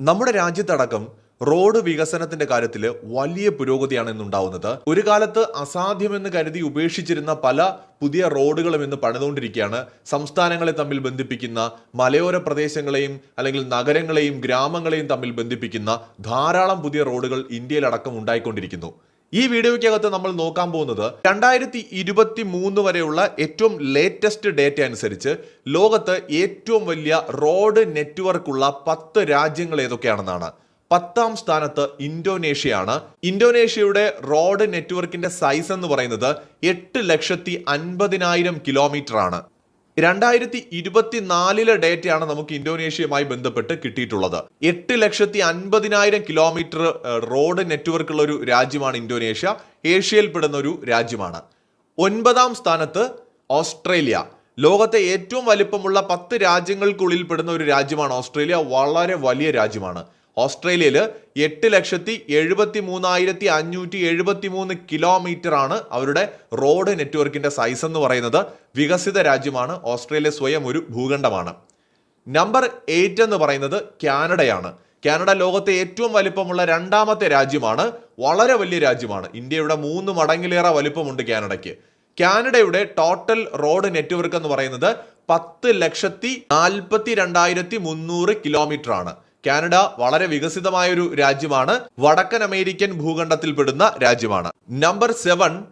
നമ്മുടെ രാജ്യത്തടക്കം റോഡ് വികസനത്തിന്റെ കാര്യത്തിൽ വലിയ പുരോഗതിയാണ് ഇന്നുണ്ടാവുന്നത്. ഒരു കാലത്ത് അസാധ്യമെന്ന് കരുതി ഉപേക്ഷിച്ചിരുന്ന പല പുതിയ റോഡുകളും ഇന്ന് പണിതുകൊണ്ടിരിക്കുകയാണ്. സംസ്ഥാനങ്ങളെ തമ്മിൽ ബന്ധിപ്പിക്കുന്ന മലയോര പ്രദേശങ്ങളെയും അല്ലെങ്കിൽ നഗരങ്ങളെയും ഗ്രാമങ്ങളെയും തമ്മിൽ ബന്ധിപ്പിക്കുന്ന ധാരാളം പുതിയ റോഡുകൾ ഇന്ത്യയിലടക്കം ഉണ്ടായിക്കൊണ്ടിരിക്കുന്നു. ഈ വീഡിയോയ്ക്കകത്ത് നമ്മൾ നോക്കാൻ പോകുന്നത് രണ്ടായിരത്തി ഇരുപത്തി മൂന്ന് വരെയുള്ള ഏറ്റവും ലേറ്റസ്റ്റ് ഡേറ്റ അനുസരിച്ച് ലോകത്ത് ഏറ്റവും വലിയ റോഡ് നെറ്റ്വർക്കുള്ള പത്ത് രാജ്യങ്ങൾ ഏതൊക്കെയാണെന്നാണ്. പത്താം സ്ഥാനത്ത് ഇന്തോനേഷ്യയാണ്. ഇന്തോനേഷ്യയുടെ റോഡ് നെറ്റ്വർക്കിന്റെ സൈസ് എന്ന് പറയുന്നത് എട്ട് ലക്ഷത്തി അൻപതിനായിരം കിലോമീറ്റർ ആണ്. രണ്ടായിരത്തി ഇരുപത്തിനാലിലെ ഡേറ്റയാണ് നമുക്ക് ഇന്തോനേഷ്യയുമായി ബന്ധപ്പെട്ട് കിട്ടിയിട്ടുള്ളത്. എട്ട് ലക്ഷത്തി അൻപതിനായിരം കിലോമീറ്റർ റോഡ് നെറ്റ്വർക്ക് ഉള്ള ഒരു രാജ്യമാണ് ഇന്തോനേഷ്യ. ഏഷ്യയിൽ പെടുന്ന ഒരു രാജ്യമാണ്. ഒൻപതാം സ്ഥാനത്ത് ഓസ്ട്രേലിയ. ലോകത്തെ ഏറ്റവും വലിപ്പമുള്ള പത്ത് രാജ്യങ്ങൾക്കുള്ളിൽ പെടുന്ന ഒരു രാജ്യമാണ് ഓസ്ട്രേലിയ. വളരെ വലിയ രാജ്യമാണ്. ഓസ്ട്രേലിയയിൽ എട്ട് ലക്ഷത്തി എഴുപത്തി മൂന്നായിരത്തി അഞ്ഞൂറ്റി എഴുപത്തി മൂന്ന് കിലോമീറ്റർ ആണ് അവരുടെ റോഡ് നെറ്റ്വർക്കിന്റെ സൈസ് എന്ന് പറയുന്നത്. വികസിത രാജ്യമാണ്. ഓസ്ട്രേലിയ സ്വയം ഒരു ഭൂഖണ്ഡമാണ്. നമ്പർ എയ്റ്റ് എന്ന് പറയുന്നത് കാനഡയാണ്. കാനഡ ലോകത്തെ ഏറ്റവും വലിപ്പമുള്ള രണ്ടാമത്തെ രാജ്യമാണ്. വളരെ വലിയ രാജ്യമാണ്. ഇന്ത്യയുടെ മൂന്ന് മടങ്ങിലേറെ വലിപ്പമുണ്ട് കാനഡയ്ക്ക്. കാനഡയുടെ ടോട്ടൽ റോഡ് നെറ്റ്വർക്ക് എന്ന് പറയുന്നത് പത്ത് ലക്ഷത്തി നാൽപ്പത്തി രണ്ടായിരത്തി മുന്നൂറ് കിലോമീറ്റർ ആണ്. കാനഡ വളരെ വികസിതമായ ഒരു രാജ്യമാണ്. വടക്കൻ അമേരിക്കൻ ഭൂഖണ്ഡത്തിൽപ്പെടുന്ന രാജ്യമാണ്. Number seven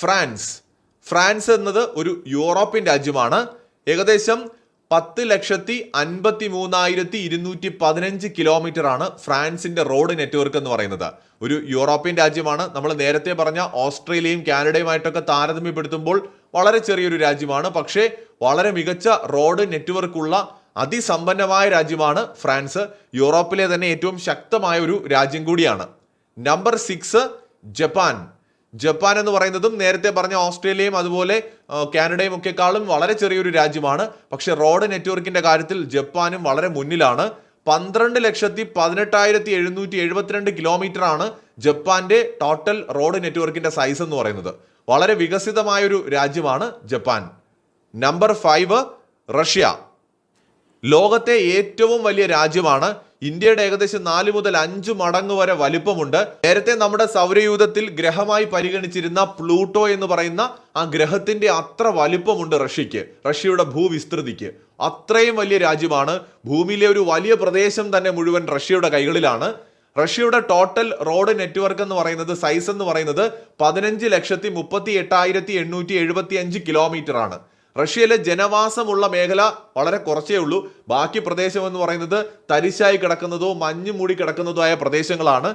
France. ഫ്രാൻസ് എന്നത് ഒരു യൂറോപ്യൻ രാജ്യമാണ്. ഏകദേശം പത്ത് ലക്ഷത്തി അൻപത്തി മൂന്നായിരത്തി ഇരുന്നൂറ്റി പതിനഞ്ച് കിലോമീറ്റർ ആണ് ഫ്രാൻസിന്റെ റോഡ് നെറ്റ്വർക്ക് എന്ന് പറയുന്നത്. ഒരു യൂറോപ്യൻ രാജ്യമാണ്. നമ്മൾ നേരത്തെ പറഞ്ഞ ഓസ്ട്രേലിയയും കാനഡയുമായിട്ടൊക്കെ താരതമ്യപ്പെടുത്തുമ്പോൾ വളരെ ചെറിയൊരു രാജ്യമാണ്. പക്ഷേ വളരെ മികച്ച റോഡ് നെറ്റ്വർക്ക് ഉള്ള അതിസമ്പന്നമായ രാജ്യമാണ് ഫ്രാൻസ്. യൂറോപ്പിലെ തന്നെ ഏറ്റവും ശക്തമായ ഒരു രാജ്യം കൂടിയാണ്. Number six Japan. ജപ്പാൻ എന്ന് പറയുന്നതും നേരത്തെ പറഞ്ഞ ഓസ്ട്രേലിയയും അതുപോലെ കാനഡയും ഒക്കെക്കാളും വളരെ ചെറിയൊരു രാജ്യമാണ്. പക്ഷെ റോഡ് നെറ്റ്വർക്കിന്റെ കാര്യത്തിൽ ജപ്പാനും വളരെ മുന്നിലാണ്. പന്ത്രണ്ട് ലക്ഷത്തി പതിനെട്ടായിരത്തി എഴുന്നൂറ്റി എഴുപത്തിരണ്ട് കിലോമീറ്റർ ആണ് ജപ്പാന്റെ ടോട്ടൽ റോഡ് നെറ്റ്വർക്കിന്റെ സൈസ് എന്ന് പറയുന്നത്. വളരെ വികസിതമായ ഒരു രാജ്യമാണ് ജപ്പാൻ. Number five Russia. ലോകത്തെ ഏറ്റവും വലിയ രാജ്യമാണ്. ഇന്ത്യയുടെ ഏകദേശം നാല് മുതൽ അഞ്ച് മടങ്ങ് വരെ വലിപ്പമുണ്ട്. നേരത്തെ നമ്മുടെ സൗരയൂഥത്തിൽ ഗ്രഹമായി പരിഗണിച്ചിരുന്ന പ്ലൂട്ടോ എന്ന് പറയുന്ന ആ ഗ്രഹത്തിന്റെ അത്ര വലിപ്പമുണ്ട് റഷ്യക്ക് റഷ്യയുടെ ഭൂവിസ്തൃതിക്ക്. അത്രയും വലിയ രാജ്യമാണ്. ഭൂമിയിലെ ഒരു വലിയ പ്രദേശം തന്നെ മുഴുവൻ റഷ്യയുടെ കൈകളിലാണ്. റഷ്യയുടെ ടോട്ടൽ റോഡ് നെറ്റ്വർക്ക് എന്ന് പറയുന്നത് സൈസ് എന്ന് പറയുന്നത് പതിനഞ്ച് ലക്ഷത്തി മുപ്പത്തി എട്ടായിരത്തി എണ്ണൂറ്റി എഴുപത്തി അഞ്ച് കിലോമീറ്റർ ആണ് റഷ്യയിലെ ജനവാസമുള്ള മേഖല വളരെ കുറച്ചേ ഉള്ളൂ. ബാക്കി പ്രദേശം എന്ന് പറയുന്നത് തരിശായി കിടക്കുന്നതോ മഞ്ഞ് മൂടി കിടക്കുന്നതോ ആയ പ്രദേശങ്ങളാണ്.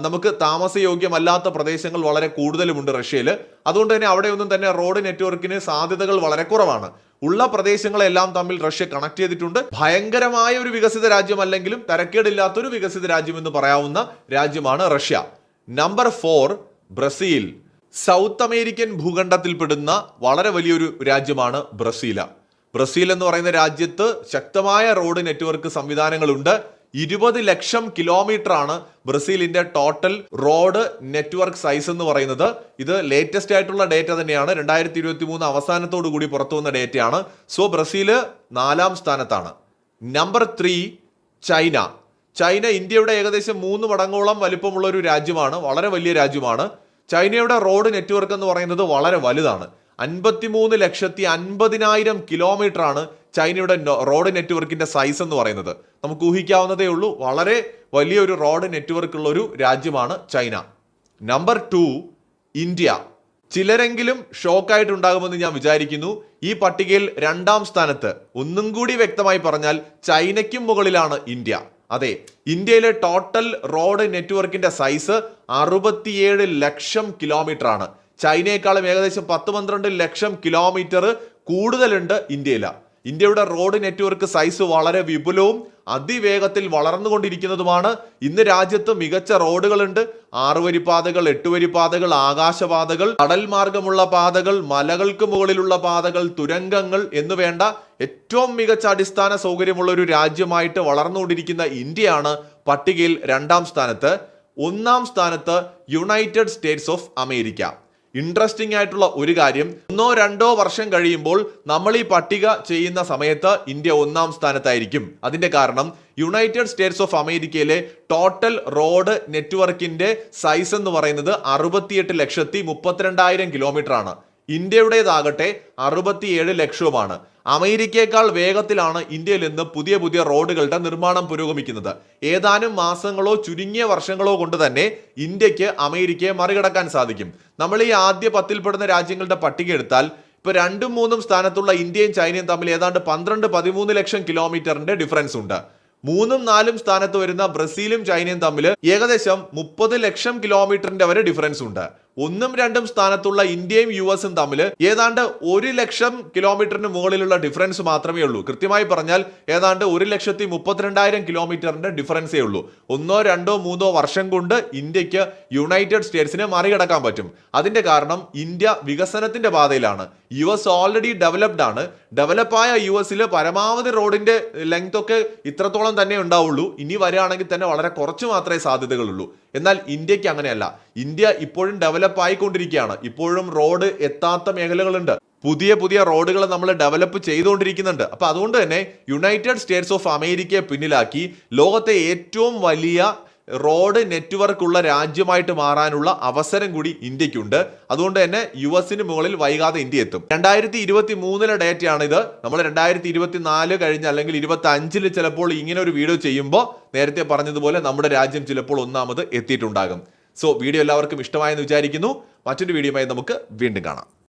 നമുക്ക് താമസയോഗ്യമല്ലാത്ത പ്രദേശങ്ങൾ വളരെ കൂടുതലുമുണ്ട് റഷ്യയിൽ അതുകൊണ്ട് തന്നെ അവിടെയൊന്നും തന്നെ റോഡ് നെറ്റ്വർക്കിന് സാധ്യതകൾ വളരെ കുറവാണ്. ഉള്ള പ്രദേശങ്ങളെല്ലാം തമ്മിൽ റഷ്യ കണക്ട് ചെയ്തിട്ടുണ്ട്. ഭയങ്കരമായ ഒരു വികസിത രാജ്യമല്ലെങ്കിലും തരക്കേടില്ലാത്തൊരു വികസിത രാജ്യം എന്ന് പറയാവുന്ന രാജ്യമാണ് Russia. Number four Brazil. South American ഭൂഖണ്ഡത്തിൽപ്പെടുന്ന വളരെ വലിയൊരു രാജ്യമാണ് ബ്രസീല. ബ്രസീൽ എന്ന് പറയുന്ന രാജ്യത്ത് ശക്തമായ റോഡ് നെറ്റ്വർക്ക് സംവിധാനങ്ങളുണ്ട്. ഇരുപത് ലക്ഷം കിലോമീറ്റർ ആണ് ബ്രസീലിന്റെ ടോട്ടൽ റോഡ് നെറ്റ്വർക്ക് സൈസ് എന്ന് പറയുന്നത്. ഇത് ലേറ്റസ്റ്റ് ആയിട്ടുള്ള ഡേറ്റ തന്നെയാണ്. രണ്ടായിരത്തി ഇരുപത്തി മൂന്ന് അവസാനത്തോടു കൂടി പുറത്തു വന്ന ഡേറ്റയാണ്. സോ ബ്രസീൽ നാലാം സ്ഥാനത്താണ്. Number three China. ചൈന ഇന്ത്യയുടെ ഏകദേശം മൂന്ന് മടങ്ങോളം വലിപ്പമുള്ള ഒരു രാജ്യമാണ്. വളരെ വലിയ രാജ്യമാണ്. ചൈനയുടെ റോഡ് നെറ്റ്വർക്ക് എന്ന് പറയുന്നത് വളരെ വലുതാണ്. അൻപത്തിമൂന്ന് ലക്ഷത്തി അൻപതിനായിരം കിലോമീറ്റർ ആണ് ചൈനയുടെ റോഡ് നെറ്റ്വർക്കിന്റെ സൈസ് എന്ന് പറയുന്നത്. നമുക്ക് ഊഹിക്കാവുന്നതേ ഉള്ളൂ വളരെ വലിയൊരു റോഡ് നെറ്റ്വർക്ക് ഉള്ള ഒരു രാജ്യമാണ് ചൈന. Number two India. ചിലരെങ്കിലും ഷോക്കായിട്ടുണ്ടാകുമെന്ന് ഞാൻ വിചാരിക്കുന്നു. ഈ പട്ടികയിൽ രണ്ടാം സ്ഥാനത്ത്. ഒന്നും കൂടി വ്യക്തമായി പറഞ്ഞാൽ ചൈനയ്ക്കും മുകളിലാണ് ഇന്ത്യ. അതെ ഇന്ത്യയിലെ ടോട്ടൽ റോഡ് നെറ്റ്വർക്കിന്റെ സൈസ് അറുപത്തിയേഴ് ലക്ഷം കിലോമീറ്റർ ആണ്. ചൈനയെക്കാളും ഏകദേശം പത്ത് പന്ത്രണ്ട് ലക്ഷം കിലോമീറ്റർ കൂടുതലുണ്ട് ഇന്ത്യയിൽ ഇന്ത്യയുടെ റോഡ് നെറ്റ്വർക്ക് സൈസ് വളരെ വിപുലവും അതിവേഗത്തിൽ വളർന്നുകൊണ്ടിരിക്കുന്നതുമാണ്. ഇന്ന് രാജ്യത്ത് മികച്ച റോഡുകളുണ്ട്. ആറുവരി പാതകൾ എട്ടുവരി പാതകൾ ആകാശപാതകൾ കടൽ മാർഗമുള്ള പാതകൾ മലകൾക്ക് മുകളിലുള്ള പാതകൾ തുരങ്കങ്ങൾ എന്ന് വേണ്ട ഏറ്റവും മികച്ച അടിസ്ഥാന സൗകര്യമുള്ള ഒരു രാജ്യമായിട്ട് വളർന്നുകൊണ്ടിരിക്കുന്ന ഇന്ത്യയാണ് പട്ടികയിൽ രണ്ടാം സ്ഥാനത്ത്. ഒന്നാം സ്ഥാനത്ത് United States of America. Interesting ആയിട്ടുള്ള ഒരു കാര്യം. ഒന്നോ രണ്ടോ വർഷം കഴിയുമ്പോൾ നമ്മൾ ഈ പട്ടിക ചെയ്യുന്ന സമയത്ത് ഇന്ത്യ ഒന്നാം സ്ഥാനത്തായിരിക്കും. അതിന്റെ കാരണം യുണൈറ്റഡ് സ്റ്റേറ്റ്സ് ഓഫ് അമേരിക്കയിലെ ടോട്ടൽ റോഡ് നെറ്റ്വർക്കിന്റെ സൈസ് എന്ന് പറയുന്നത് അറുപത്തിയെട്ട് ലക്ഷത്തി മുപ്പത്തിരണ്ടായിരം കിലോമീറ്റർ ആണ്. ഇന്ത്യയുടേതാകട്ടെ അറുപത്തിയേഴ് ലക്ഷവുമാണ്. അമേരിക്കയെക്കാൾ വേഗത്തിലാണ് ഇന്ത്യയിൽ നിന്ന് പുതിയ പുതിയ റോഡുകളുടെ നിർമ്മാണം പുരോഗമിക്കുന്നത്. ഏതാനും മാസങ്ങളോ ചുരുങ്ങിയ വർഷങ്ങളോ കൊണ്ട് തന്നെ ഇന്ത്യയ്ക്ക് അമേരിക്കയെ മറികടക്കാൻ സാധിക്കും. നമ്മൾ ഈ ആദ്യ പത്തിൽപ്പെടുന്ന രാജ്യങ്ങളുടെ പട്ടിക എടുത്താൽ ഇപ്പൊ രണ്ടും മൂന്നും സ്ഥാനത്തുള്ള ഇന്ത്യയും ചൈനയും തമ്മിൽ ഏതാണ്ട് പന്ത്രണ്ട് പതിമൂന്ന് ലക്ഷം കിലോമീറ്ററിന്റെ ഡിഫറൻസ് ഉണ്ട്. മൂന്നും നാലും സ്ഥാനത്ത് വരുന്ന ബ്രസീലും ചൈനയും തമ്മിൽ ഏകദേശം മുപ്പത് ലക്ഷം കിലോമീറ്ററിന്റെ വരെ ഡിഫറൻസ് ഉണ്ട്. ഒന്നും രണ്ടും സ്ഥാനത്തുള്ള ഇന്ത്യയും യു എസും തമ്മിൽ ഏതാണ്ട് ഒരു ലക്ഷം കിലോമീറ്ററിന് മുകളിലുള്ള ഡിഫറൻസ് മാത്രമേ ഉള്ളൂ. കൃത്യമായി പറഞ്ഞാൽ ഏതാണ്ട് ഒരു ലക്ഷത്തി മുപ്പത്തിരണ്ടായിരം കിലോമീറ്ററിന്റെ ഡിഫറൻസേ ഉള്ളൂ. ഒന്നോ രണ്ടോ മൂന്നോ വർഷം കൊണ്ട് ഇന്ത്യയ്ക്ക് യുണൈറ്റഡ് സ്റ്റേറ്റ്സിനെ മറികടക്കാൻ പറ്റും. അതിന്റെ കാരണം ഇന്ത്യ വികസനത്തിന്റെ പാതയിലാണ്. യു എസ് ഓൾറെഡി ഡെവലപ്ഡ് ആണ്. ഡെവലപ്പായ യു എസിൽ പരമാവധി റോഡിന്റെ ലെങ്ത് ഒക്കെ ഇത്രത്തോളം തന്നെ ഉണ്ടാവുള്ളൂ. ഇനി വരികയാണെങ്കിൽ തന്നെ വളരെ കുറച്ച് മാത്രമേ സാധ്യതകളുള്ളൂ. എന്നാൽ ഇന്ത്യയ്ക്ക് അങ്ങനെയല്ല. ഇന്ത്യ ഇപ്പോഴും ഡെവലപ്പ് ആയിക്കൊണ്ടിരിക്കുകയാണ്. ഇപ്പോഴും റോഡ് എത്താത്ത മേഖലകളുണ്ട്. പുതിയ പുതിയ റോഡുകൾ നമ്മൾ ഡെവലപ്പ് ചെയ്തുകൊണ്ടിരിക്കുന്നുണ്ട്. അപ്പൊ അതുകൊണ്ട് തന്നെ യുണൈറ്റഡ് സ്റ്റേറ്റ്സ് ഓഫ് അമേരിക്കയെ പിന്നിലാക്കി ലോകത്തെ ഏറ്റവും വലിയ റോഡ് നെറ്റ്വർക്ക് ഉള്ള രാജ്യമായിട്ട് മാറാനുള്ള അവസരം കൂടി ഇന്ത്യക്കുണ്ട്. അതുകൊണ്ട് തന്നെ യു എസിന് മുകളിൽ വൈകാതെ ഇന്ത്യ എത്തും. രണ്ടായിരത്തി ഇരുപത്തി മൂന്നിലെ ഡേറ്റയാണ് ഇത് നമ്മൾ രണ്ടായിരത്തി ഇരുപത്തി നാല് കഴിഞ്ഞ് അല്ലെങ്കിൽ ഇരുപത്തി അഞ്ചിൽ ചിലപ്പോൾ ഇങ്ങനെ ഒരു വീഡിയോ ചെയ്യുമ്പോൾ നേരത്തെ പറഞ്ഞതുപോലെ നമ്മുടെ രാജ്യം ചിലപ്പോൾ ഒന്നാമത് എത്തിയിട്ടുണ്ടാകും. സോ വീഡിയോ എല്ലാവർക്കും ഇഷ്ടമായെന്ന് വിചാരിക്കുന്നു. മറ്റൊരു വീഡിയോയുമായി നമുക്ക് വീണ്ടും കാണാം.